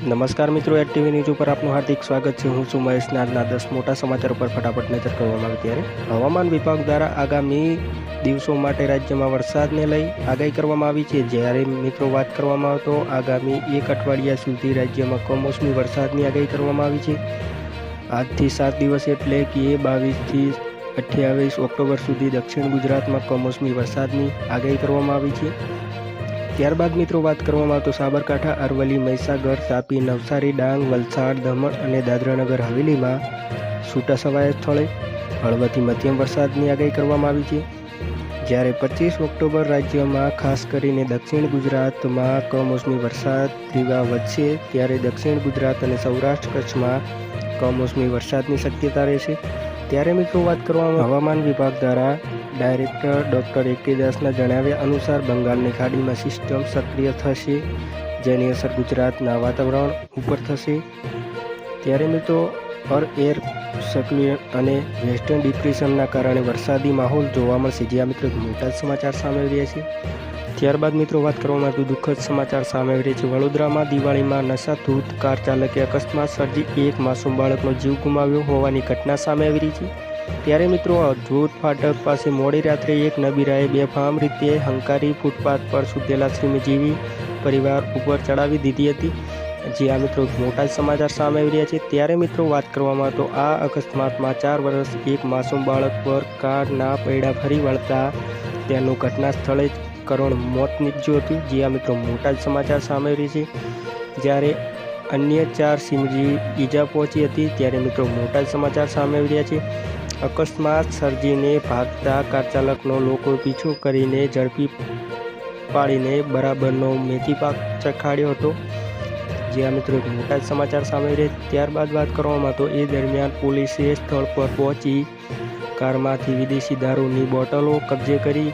નમસ્કાર મિત્રો at TV news ઉપર આપનું હાર્દિક સ્વાગત છે. હું છું મહેશ આજના દસ મોટા સમાચાર ઉપર ફટાફટ નજર કરવામાં આવે ત્યારે. હવામાન વિભાગ દ્વારા આગામી દિવસો માટે રાજ્યમાં વરસાદને લઈ આગાહી કરવામાં આવી છે. જ્યારે મિત્રો વાત કરવામાં આવતો આગામી એક અઠવાડિયા સુધી રાજ્યમાં કમોસમી વરસાદની આગાહી કરવામાં આવી છે. આજથી સાત દિવસ એટલે કે બાવીસથી અઠ્યાવીસ ઓક્ટોબર સુધી દક્ષિણ ગુજરાતમાં કમોસમી વરસાદની આગાહી કરવામાં આવી છે. ત્યારબાદ મિત્રો વાત કરવામાં તો સાબરકાંઠા, અરવલ્લી, મહીસાગર, તાપી, નવસારી, ડાંગ, વલસાડ, દમણ અને દાદરાનગર હવેલીમાં છૂટાછવાયા સ્થળે હળવાથી મધ્યમ વરસાદની આગાહી કરવામાં આવી છે. જ્યારે પચીસ ઓક્ટોબર રાજ્યમાં, ખાસ કરીને દક્ષિણ ગુજરાતમાં કમોસમી વરસાદ રીવા વધશે, ત્યારે દક્ષિણ ગુજરાત અને સૌરાષ્ટ્ર કચ્છમાં કમોસમી વરસાદની શક્યતા રહેશે. ત્યારે મિત્રો વાત કરવામાં હવામાન વિભાગ દ્વારા ડાયરેક્ટર ડૉક્ટર એકે દાસના જણાવ્યા અનુસાર બંગાળની ખાડીમાં સિસ્ટમ સક્રિય થશે, જેની અસર ગુજરાતના વાતાવરણ ઉપર થશે. ત્યારે મિત્રો, અર એર સક્રિય અને વેસ્ટર્ન ડિપ્રેશનના કારણે વરસાદી માહોલ જોવા મળશે. જ્યાં મિત્રો મોટા સમાચાર સામે રહ્યા છે. ત્યારબાદ મિત્રો, વાત કરવામાં તો દુઃખદ સમાચાર સામે આવી રહ્યા છે. વડોદરામાં દિવાળીમાં નશાધૂત કાર ચાલકે અકસ્માત સર્જી એક માસૂમ બાળકનો જીવ ગુમાવ્યો હોવાની ઘટના સામે આવી રહી છે. ત્યારે મિત્રો જૂથ ફાટક પાસે મોડી રાત્રે એક નબીરાએ બેફામ રીતે હંકારી ફૂટપાથ પર સુતેલા શ્રીમજીવી પરિવાર ઉપર ચડાવી દીધી હતી. જે આ મિત્રો મોટા સમાચાર સામે આવી રહ્યા છે. ત્યારે મિત્રો વાત કરવામાં તો આ અકસ્માતમાં ચાર વર્ષ એક માસૂમ બાળક પર કારના પૈડા ફરી વળતા તેનું ઘટના સ્થળે જ કરુણ મોત નીપજ્યું હતું. જે આ મિત્રો મોટા સમાચાર સામે આવી છે. જ્યારે અન્ય ચાર સિમજી ઈજા પહોંચી હતી, ત્યારે મિત્રો મોટા સમાચાર સામે આવી રહ્યા છે. અકસ્માત સર્જીને ભાગતા કારચાલકનો લોકો પીછો કરીને ઝડપી પાડીને બરાબરનો મેથી પાક ચખાડ્યો હતો. જે આ મિત્રો એક મોટા જ સમાચાર સામે રહે ત્યારબાદ વાત કરવામાં તો એ દરમિયાન પોલીસે સ્થળ પર પહોંચી કારમાંથી વિદેશી દારૂની બોટલો કબજે કરી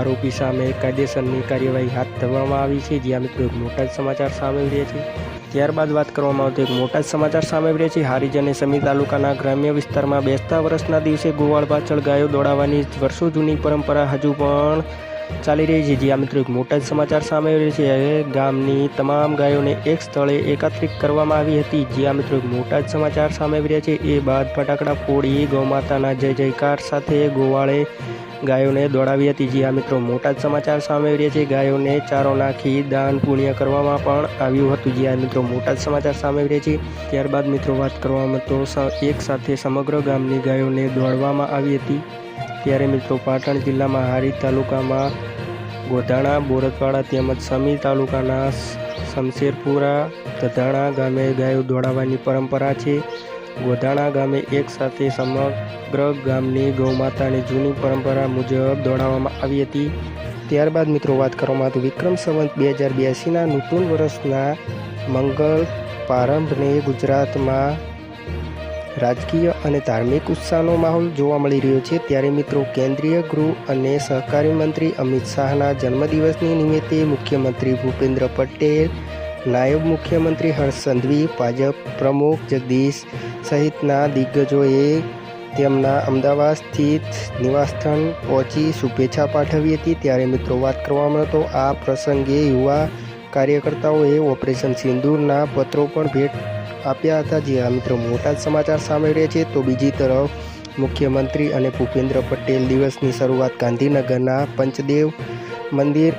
આરોપી સામે કાયદેસરની કાર્યવાહી હાથ ધરવામાં આવી છે. જ્યાં મિત્રો એક મોટા જ સમાચાર સામે રહ્યા છે. ત્યારબાદ વાત કરવામાં આવતી એક મોટા જ સમાચાર સામે રહ્યા છે. હારીજ અને સમી તાલુકાના ગ્રામ્ય વિસ્તારમાં બેસતા વર્ષના દિવસે ગોવાળ પાછળ ગાયો દોડાવવાની વર્ષો જૂની પરંપરા હજુ પણ ચાલી રહી છે. જ્યાં મિત્રો એક મોટા જ સમાચાર સામે આવી રહ્યા છે ગામની તમામ ગાયોને એક સ્થળે એકત્રિત કરવામાં આવી હતી. જ્યાં મિત્રો એક મોટા જ સમાચાર સામે આવી રહ્યા છે. એ બાદ ફટાકડા ફોડી ગૌમાતાના જય જયકાર સાથે ગોવાળે ગાયોને દોડાવી હતી. જ્યાં મિત્રો, મોટા જ સમાચાર સામે રહ્યા છે. ગાયોને ચારો નાખી દાન પુણ્ય કરવામાં પણ આવ્યું હતું. જ્યાં મિત્રો, મોટા જ સમાચાર સામે રહ્યા છે. ત્યારબાદ, મિત્રો, વાત કરવામાં તો એક સાથે સમગ્ર ગામની ગાયોને દોડવામાં આવી હતી. ત્યારે, મિત્રો, પાટણ જિલ્લામાં હારી તાલુકામાં ગોધાણા બોરતવાડા તેમજ સમી તાલુકાના શમશેરપુરા, ધધાણા ગામે ગાયો દોડાવવાની પરંપરા છે. ગોધાણા ગામે એક સાથે સમગ્ર ગામની ગૌમાતાની જૂની પરંપરા મુજબ દોડાવવામાં આવી હતી. ત્યારબાદ મિત્રો વાત કરવામાં તો વિક્રમ સંવંત બે હજાર બ્યાસીના નૂતન વર્ષના મંગળ પ્રારંભને ગુજરાતમાં રાજકીય અને ધાર્મિક ઉત્સાહનો માહોલ જોવા મળી રહ્યો છે. ત્યારે મિત્રો કેન્દ્રીય ગૃહ અને સહકારી મંત્રી અમિત શાહના જન્મદિવસની નિમિત્તે મુખ્યમંત્રી ભૂપેન્દ્ર પટેલ નાયબ મુખ્યમંત્રી હર્ષ સંઘવી, ભાજપ પ્રમુખ જગદીશ સહિતના દિગ્ગજોએ તેમના અમદાવાદ સ્થિત નિવાસસ્થાન પહોંચી શુભેચ્છા પાઠવી હતી. ત્યારે મિત્રો, વાત કરવામાં તો આ પ્રસંગે યુવા કાર્યકર્તાઓએ ઓપરેશન સિંદૂરના પત્રો પણ ભેટ આપ્યા હતા. જે આ મિત્રો મોટા જ સમાચાર સામે રહે છે. તો બીજી તરફ, મુખ્યમંત્રી અને ભૂપેન્દ્ર પટેલ દિવસની શરૂઆત ગાંધીનગરના પંચદેવ મંદિર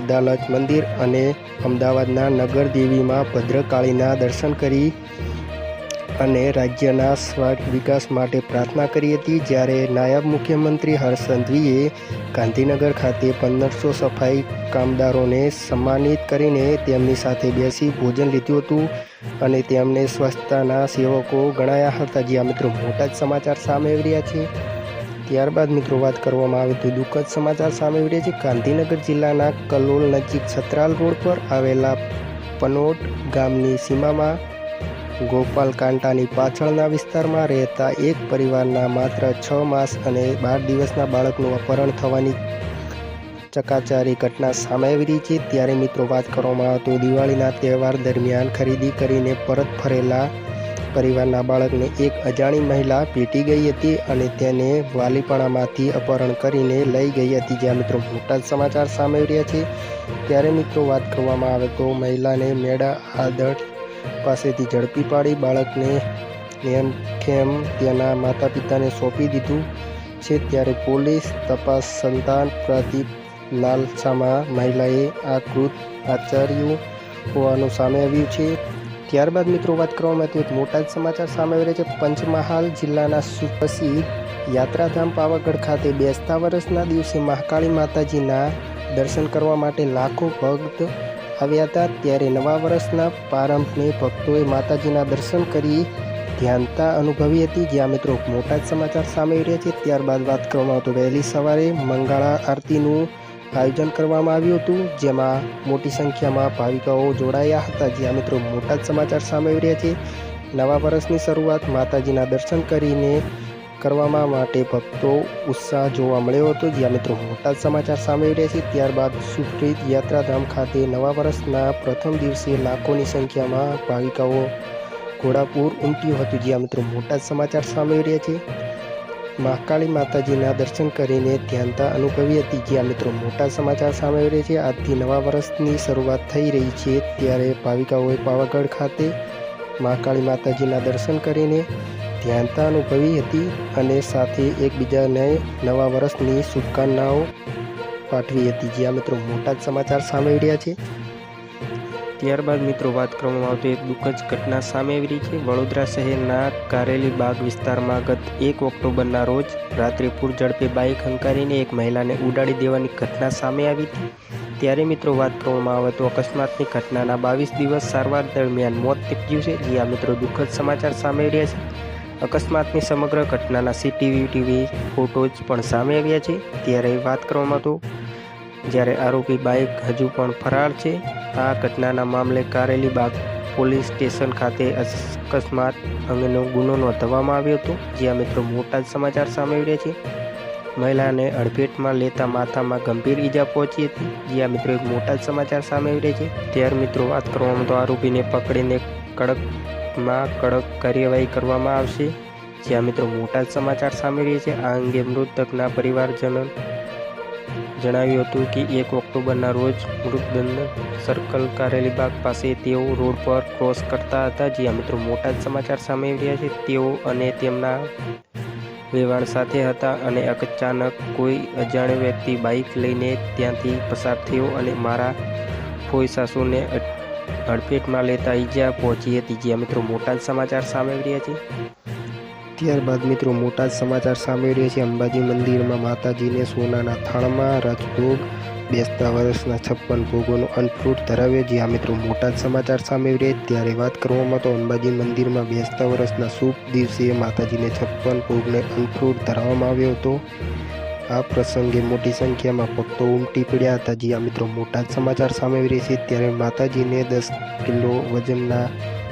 અદાલત, મંદિર અને અમદાવાદના નગરદેવીમાં ભદ્રકાળીના દર્શન કરી અને રાજ્યના સ્વાર્થ વિકાસ માટે પ્રાર્થના કરી હતી, જ્યારે નાયબ મુખ્યમંત્રી હર્ષ ગાંધીનગર ખાતે પંદરસો સફાઈ કામદારોને સન્માનિત કરીને તેમની સાથે બેસી ભોજન લીધું હતું અને તેમને સ્વચ્છતાના સેવકો ગણાયા હતા. જ્યાં મિત્રો, મોટા જ સમાચાર સામે આવી રહ્યા છે. ત્યારબાદ મિત્રો વાત કરવામાં આવે તો દુઃખદ સમાચાર સામે આવી છે. ગાંધીનગર જિલ્લાના કલોલ નજીક છત્રાલ રોડ પર આવેલા પનોટ ગામની સીમામાં ગોપાલ કાંટાની પાછળના વિસ્તારમાં રહેતા એક પરિવારના માત્ર છ માસ અને બાર દિવસના બાળકનું અપહરણ થવાની ચકાચારી ઘટના સામે આવી રહી છે. ત્યારે મિત્રો વાત કરવામાં આવે દિવાળીના તહેવાર દરમિયાન ખરીદી કરીને પરત ફરેલા પરિવારના બાળકને એક અજાણી મહિલા પીટી ગઈ હતી અને તેને વાલીપણામાંથી અપહરણ કરીને લઈ ગઈ હતી. જ્યાં મિત્રો મોટા સમાચાર સામે રહ્યા છે, ત્યારે મિત્રો વાત કરવામાં આવે તો મહિલાને મેળા આદળ પાસેથી ઝડપી પાડી બાળકને એમ ખેમ તેના માતા પિતાને સોંપી દીધું છે. ત્યારે પોલીસ તપાસ સંતાન પ્રદીપ લાલસામાં મહિલાએ આ કૃત આચર્યું હોવાનું સામે આવ્યું છે. ત્યારબાદ મિત્રો વાત કરવામાં આવતી એક મોટા જ સમાચાર સામે આવી રહ્યા છે. પંચમહાલ જિલ્લાના સુપ્રસિદ્ધ યાત્રાધામ પાવાગઢ ખાતે બેસતા વર્ષના દિવસે મહાકાળી માતાજીના દર્શન કરવા માટે લાખો ભક્ત આવ્યા હતા. ત્યારે નવા વર્ષના પ્રારંભને ભક્તોએ માતાજીના દર્શન કરી ધ્યાનતા અનુભવી હતી. જ્યાં મિત્રો મોટા જ સમાચાર સામે આવી રહ્યા છે. ત્યારબાદ વાત કરવામાં આવતો વહેલી સવારે મંગળા આરતીનું આયોજન કરવામાં આવ્યું હતું, જેમાં મોટી સંખ્યામાં ભાવિકાઓ જોડાયા હતા. જ્યાં મિત્રો મોટા જ સમાચાર સામે આવી રહ્યા છે. નવા વર્ષની શરૂઆત માતાજીના દર્શન કરીને કરવામાં માટે ભક્તો ઉત્સાહ જોવા મળ્યો હતો. જ્યાં મિત્રો મોટા જ સમાચાર સામે આવી રહ્યા છે. ત્યારબાદ સુપ્રીત યાત્રાધામ ખાતે નવા વર્ષના પ્રથમ દિવસે લાખોની સંખ્યામાં ભાવિકાઓ ઘોડાપુર ઉમટ્યું હતું. જ્યાં મિત્રો મોટા જ સમાચાર સામે આવી રહ્યા છે. મહાકાળી માતાજીના દર્શન કરીને ધ્યાનતા અનુભવી હતી. જ્યાં મિત્રો મોટા સમાચાર સામે આવી રહ્યા છે. આજથી નવા વર્ષની શરૂઆત થઈ રહી છે. ત્યારે ભાવિકાઓએ પાવાગઢ ખાતે મહાકાળી માતાજીના દર્શન કરીને ધ્યાનતા અનુભવી હતી અને સાથે એકબીજાને નવા વર્ષની શુભકામનાઓ પાઠવી હતી. જ્યાં મિત્રો મોટા જ સમાચાર સામે આવી રહ્યા છે. ત્યારબાદ મિત્રો વાત કરવામાં આવતી એક દુઃખદ ઘટના સામે આવી રહી છે. વડોદરા શહેરના કારેલી બાગ વિસ્તારમાં ગત એક ઓક્ટોબરના રોજ રાત્રે પૂર ઝડપે બાઇક હંકારીને એક મહિલાને ઉડાડી દેવાની ઘટના સામે આવી હતી. ત્યારે મિત્રો વાત કરવામાં આવે તો અકસ્માતની ઘટનાના બાવીસ દિવસ સારવાર દરમિયાન મોત નીપજ્યું છે જ્યાં મિત્રો દુઃખદ સમાચાર સામે રહ્યા છે. અકસ્માતની સમગ્ર ઘટનાના સીટીવી ટીવી ફોટોઝ પણ સામે આવ્યા છે. ત્યારે વાત કરવામાં તો જ્યારે આરોપી બાઇક હજુ પણ ફરાર છે, આ ઘટનાના મામલે કારેલી બાગ પોલીસ સ્ટેશન ખાતે અકસ્માત અંગેનો ગુનો નોંધવામાં આવ્યો હતો, જ્યાં મિત્રો મોટા જ સમાચાર સામે આવી રહ્યા છે. મહિલાને અડફેટમાં લેતા માથામાં ગંભીર ઈજા પહોંચી હતી, જ્યાં મિત્રો એક મોટા જ સમાચાર સામે આવી રહ્યા છે. ત્યારે મિત્રો વાત કરવામાં તો આરોપીને પકડીને કડકમાં કડક કાર્યવાહી કરવામાં આવશે. જ્યાં મિત્રો મોટા જ સમાચાર સામે રહ્યા છે. આ અંગે મૃતકના પરિવારજનો જણાવ્યું હતું કે એક ઓક્ટોબરના રોજ મૃતદંડ સર્કલ કારેલીબાગ પાસે તેઓ રોડ પર ક્રોસ કરતા હતા. જ્યાં મિત્રો મોટા જ સમાચાર સામે રહ્યા છે. તેઓ અને તેમના વેવાણ સાથે હતા અને અચાનક કોઈ અજાણ્યો વ્યક્તિ બાઇક લઈને ત્યાંથી પસાર થયો અને મારા ફોઈ સાસુને હડફેટમાં લેતા ઈજા પહોંચી હતી. જ્યાં મિત્રો મોટા જ સમાચાર સામે રહ્યા છે. ત્યારબાદ મિત્રો મોટા જ સમાચાર સામે રહ્યા છે. અંબાજી મંદિરમાં માતાજીને સોનાના થાળમાં રાજભોગ, બેસતા વર્ષના છપ્પન ભોગોનો અન્નફ્રૂટ ધરાવ્યો જ્યાં મિત્રો મોટા જ સમાચાર સામે રહ્યા ત્યારે વાત કરવામાં તો અંબાજી મંદિરમાં બેસતા વર્ષના શુભ દિવસે માતાજીને છપ્પન ભોગને અન્નફ્રૂટ ધરાવવામાં આવ્યો હતો. આ પ્રસંગે મોટી સંખ્યામાં ભક્તો ઉમટી પડ્યા હતા. જ્યાં મિત્રો મોટા જ સમાચાર સામે રહ્યા છે. ત્યારે માતાજીને દસ કિલો વજનના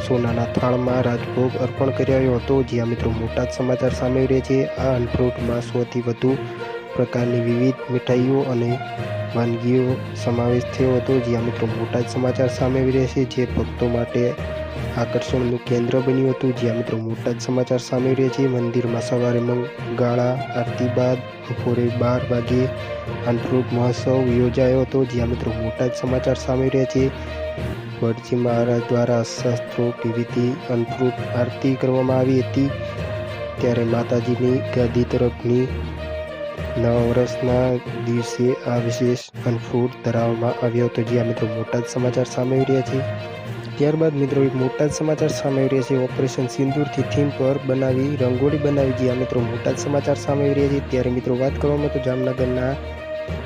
સોનાના થાળમાં રાજભોગ અર્પણ કર્યો હતો. જ્યાં મિત્રો મોટા જ સમાચાર સામે રહે છે. આ અનફ્રૂટમાં સૌથી વધુ પ્રકારની વિવિધ મીઠાઈઓ અને વાનગીઓ સમાવેશ થયો હતો. જ્યાં મિત્રો મોટા જ સમાચાર સામે રહ્યા છે જે ભક્તો માટે આકર્ષણનું કેન્દ્ર બન્યું હતું. જ્યાં મિત્રો મોટા જ સમાચાર સામે રહે છે. મંદિરમાં સવારે મંગાળા આરતી બાદ બપોરે બાર વાગે અનફ્રૂટ મહોત્સવ યોજાયો હતો. જ્યાં મિત્રો મોટા જ સમાચાર સામે રહ્યા છે. વડજી મહારાજ દ્વારા શસ્ત્રો પીવીથી અંતરૂપ આરતી કરવામાં આવી હતી. ત્યારે માતાજીની ગાદી તરફની નવા વર્ષના દિવસે આ વિશેષ અનફૂટ ધરાવવામાં આવ્યો હતો. જ્યાં મિત્રો મોટા જ સમાચાર સામે રહ્યા છે. ત્યારબાદ મિત્રો એક મોટા જ સમાચાર સામે આવી રહ્યા છે. ઓપરેશન સિંદૂરથી થીમ પર બનાવી, રંગોળી બનાવી. જ્યાં મિત્રો મોટા જ સમાચાર સામે રહ્યા છે. ત્યારે મિત્રો વાત કરવામાં તો જામનગરના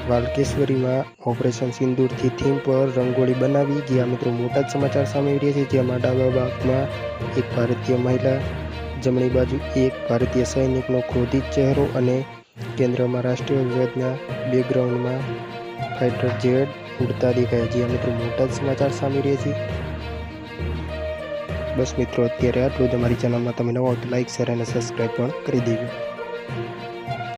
વાલકેશ્વરીમાં ઓપરેશન સિંદૂરથી થીમ પર રંગોળી બનાવી. જ્યાં મિત્રો મોટા જ સમાચાર સામે આવી રહ્યા છે. જેમાં ડાબા ભાગમાં એક ભારતીય મહિલા, જમણી બાજુ એક ભારતીય સૈનિકનો ક્રોધિત ચહેરો અને કેન્દ્રમાં રાષ્ટ્રીય ધ્વજના બેકગ્રાઉન્ડમાં ફાઇટર જેટ ઉડતા દેખાય. જ્યાં મિત્રો મોટા જ સમાચાર સામે રહ્યા છે. બસ મિત્રો, અત્યારે આટલું. જ અમારી ચેનલમાં તમે નવા હોય તો લાઇક શેર અને સબસ્ક્રાઈબ પણ કરી દેજો.